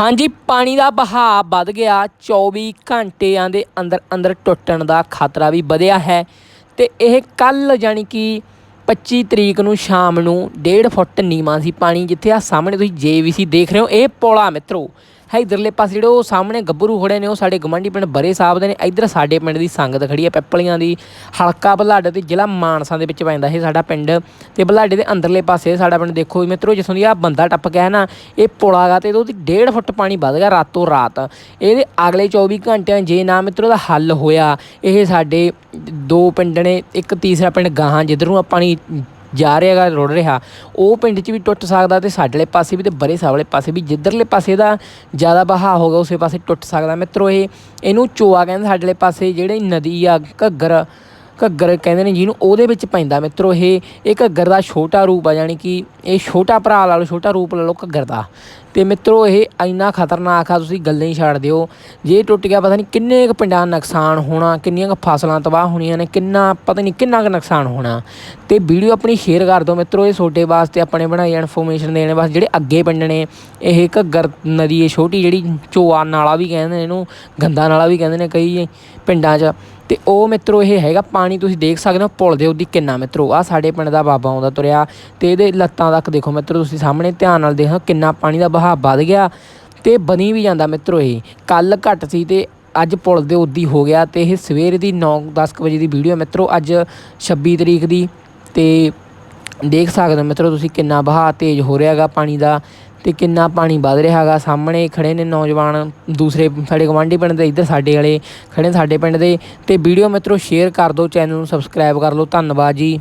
ਹਾਂਜੀ, ਪਾਣੀ ਦਾ ਬਹਾਅ ਵੱਧ ਗਿਆ। 24 ਘੰਟਿਆਂ ਦੇ ਅੰਦਰ ਅੰਦਰ ਟੁੱਟਣ ਦਾ ਖਤਰਾ ਵੀ ਵਧਿਆ ਹੈ ਤੇ ਇਹ ਕੱਲ ਜਾਣੀ ਕਿ 25 ਤਰੀਕ ਨੂੰ ਸ਼ਾਮ ਨੂੰ 1.5 ਫੁੱਟ ਨੀਵਾਂ ਸੀ ਪਾਣੀ, ਜਿੱਥੇ ਆ ਸਾਹਮਣੇ ਤੁਸੀਂ ਜੇਵੀਸੀ ਦੇਖ ਰਹੇ ਹੋ। ਇਹ ਪੋਲਾ ਮਿੱਤਰੋ ਹੈ, ਇਧਰਲੇ ਪਾਸੇ ਜਿਹੜੇ ਉਹ ਸਾਹਮਣੇ ਗੱਭਰੂ ਖੜੇ ਨੇ, ਉਹ ਸਾਡੇ ਗਮੰਡੀ ਪਿੰਡ ਬਰੇ ਸਾਹਿਬ ਦੇ ਨੇ। ਇਧਰ ਸਾਡੇ ਪਿੰਡ ਦੀ ਸੰਗਤ ਖੜੀ ਹੈ, ਪਿੱਪਲੀਆਂ ਦੀ, ਹਲਕਾ ਬਲਾਡੇ ਤੇ ਜ਼ਿਲ੍ਹਾ ਮਾਨਸਾ ਦੇ ਵਿੱਚ ਪੈਂਦਾ ਇਹ ਸਾਡਾ ਪਿੰਡ। ਤੇ ਬਲਾਡੇ ਦੇ ਅੰਦਰਲੇ ਪਾਸੇ ਸਾਡਾ ਪਿੰਡ ਦੇਖੋ ਮਿੱਤਰੋ, ਜਿੱਥੋਂ ਦੀ ਆ ਬੰਦਾ ਟੱਪ ਗਿਆ ਨਾ, ਇਹ ਪੁਲਾ ਗਾ ਤੇ ਉਹਦੀ 1.5 ਫੁੱਟ ਪਾਣੀ ਵੱਧ ਗਿਆ ਰਾਤੋਂ ਰਾਤ। ਇਹਦੇ ਅਗਲੇ 24 ਘੰਟਿਆਂ ਜੇ ਨਾ ਮਿੱਤਰੋ ਦਾ ਹੱਲ ਹੋਇਆ। ਇਹ ਸਾਡੇ ਦੋ ਪਿੰਡ ਨੇ, ਇੱਕ ਤੀਸਰਾ ਪਿੰਡ ਗਾਹਾਂ, ਜਿੱਧਰੋਂ ਆ ਪਾਣੀ ਜਾ ਰਿਹਾ ਰਿਹਾਗਾ ਰੁੜ ਰਿਹਾ। ਉਹ ਪਿੰਡ 'ਚ ਵੀ ਟੁੱਟ ਸਕਦਾ ਤੇ ਸਾਡੇਲੇ ਪਾਸੇ ਵੀ ਤੇ ਬਰੇ ਸਾਹਿਬ ਵਾਲੇ ਪਾਸੇ ਵੀ ਜਿੱਧਰਲੇ ਪਾਸੇ ਦਾ ਜ਼ਿਆਦਾ ਬਹਾਅ ਹੋਗਾ ਉਸੇ ਪਾਸੇ ਟੁੱਟ ਸਕਦਾ। ਮਿੱਤਰੋ ਇਹ, ਇਹਨੂੰ ਚੋਆ ਕਹਿੰਦੇ ਸਾਡੇਲੇ ਪਾਸੇ ਜਿਹੜੇ ਨਦੀ ਆ, ਘੱਗਰ ਘੱਗਰ ਕਹਿੰਦੇ ਨੇ ਜਿਹਨੂੰ ਉਹਦੇ ਵਿੱਚ ਪੈਂਦਾ ਮਿੱਤਰੋ ਇਹ ਇਹ ਘੱਗਰ ਦਾ ਛੋਟਾ ਰੂਪ ਆ ਜਾਣੀ ਕਿ ਇਹ ਛੋਟਾ ਭਰਾ ਲਾ ਲਓ, ਛੋਟਾ ਰੂਪ ਲਾ ਲਓ ਘੱਗਰ ਦਾ। ਤੇ ਮਿੱਤਰੋ ਇਹ ਇੰਨਾ ਖਤਰਨਾਕ ਆ, ਤੁਸੀਂ ਗੱਲਾਂ ਹੀ ਛੱਡ ਦਿਓ। ਜੇ ਟੁੱਟ ਗਿਆ, ਪਤਾ ਨਹੀਂ ਕਿੰਨੇ ਕੁ ਪਿੰਡਾਂ ਦਾ ਨੁਕਸਾਨ ਹੋਣਾ, ਕਿੰਨੀਆਂ ਕੁ ਫਸਲਾਂ ਤਬਾਹ ਹੋਣੀਆਂ ਨੇ, ਕਿੰਨਾ, ਪਤਾ ਨਹੀਂ ਕਿੰਨਾ ਕੁ ਨੁਕਸਾਨ ਹੋਣਾ। ਤੇ ਵੀਡੀਓ ਆਪਣੀ ਸ਼ੇਅਰ ਕਰ ਦਿਓ ਮਿੱਤਰੋ, ਇਹ ਛੋਟੇ ਵਾਸਤੇ ਆਪਣੇ ਬਣਾਈ ਇਨਫੋਰਮੇਸ਼ਨ ਦੇਣ ਵਾਸਤੇ, ਜਿਹੜੇ ਅੱਗੇ ਪਿੰਡ ਨੇ, ਇਹ ਘੱਗਰ ਨਦੀ, ਇਹ ਛੋਟੀ ਜਿਹੜੀ ਚੋਆ ਨਾਲਾ ਵੀ ਕਹਿੰਦੇ ਨੇ ਇਹਨੂੰ, ਗੰਦਾ ਨਾਲਾ ਵੀ ਕਹਿੰਦੇ ਨੇ ਕਈ ਪਿੰਡਾਂ 'ਚ। ਤੇ ਉਹ ਮਿੱਤਰੋ ਇਹ ਹੈਗਾ, ਪਾਣੀ ਤੁਸੀਂ ਦੇਖ ਸਕਦੇ ਹੋ, ਪੁਲ ਦੇ ਉਹਦੀ ਕਿੰਨਾ ਮਿੱਤਰੋ। ਆ ਸਾਡੇ ਪਿੰਡ ਦਾ ਬਾਬਾ ਆਉਂਦਾ ਤੁਰਿਆ ਤੇ ਇਹਦੇ ਲੱਤਾਂ ਤੱਕ ਦੇਖੋ ਮਿੱਤਰੋ ਤੁਸੀਂ ਸਾਹਮਣੇ, ਧਿਆਨ ਨਾਲ ਦੇਖੋ ਕਿੰਨਾ ਪਾਣੀ ਦਾ ਬਹਾਅ ਵੱਧ ਗਿਆ ਤੇ ਬਣੀ ਵੀ ਜਾਂਦਾ ਮਿੱਤਰੋ ਇਹ। ਕੱਲ ਘੱਟ ਸੀ ਤੇ ਅੱਜ ਪੁਲ ਦੇ ਉੱਦੀ ਹੋ ਗਿਆ ਤੇ ਇਹ ਸਵੇਰ ਦੀ 9-10 ਵਜੇ ਦੀ ਵੀਡੀਓ ਮਿੱਤਰੋ, ਅੱਜ 26 ਤਰੀਕ ਦੀ ਤੇ ਦੇਖ ਸਕਦੇ ਹੋ ਮਿੱਤਰੋ ਤੁਸੀਂ ਕਿੰਨਾ ਬਹਾਅ ਤੇਜ਼ ਹੋ ਰਿਹਾ ਹੈਗਾ ਪਾਣੀ ਦਾ। ਤੇ ਕਿੰਨਾ ਪਾਣੀ ਵੱਧ ਰਿਹਾ ਹੈਗਾ। ਸਾਹਮਣੇ ਖੜੇ ਨੇ ਨੌਜਵਾਨ, ਦੂਸਰੇ ਸਾਡੇ ਗਵਾਂਢੀ ਪਿੰਡ ਦੇ, ਇੱਧਰ ਸਾਡੇ ਵਾਲੇ ਖੜੇ ਨੇ ਸਾਡੇ ਪਿੰਡ ਦੇ। ਤੇ ਵੀਡੀਓ ਮਿੱਤਰੋ ਸ਼ੇਅਰ ਕਰ ਦਿਓ ਚੈਨਲ ਨੂੰ ਸਬਸਕ੍ਰਾਈਬ ਕਰ ਲਓ। ਧੰਨਵਾਦ ਜੀ।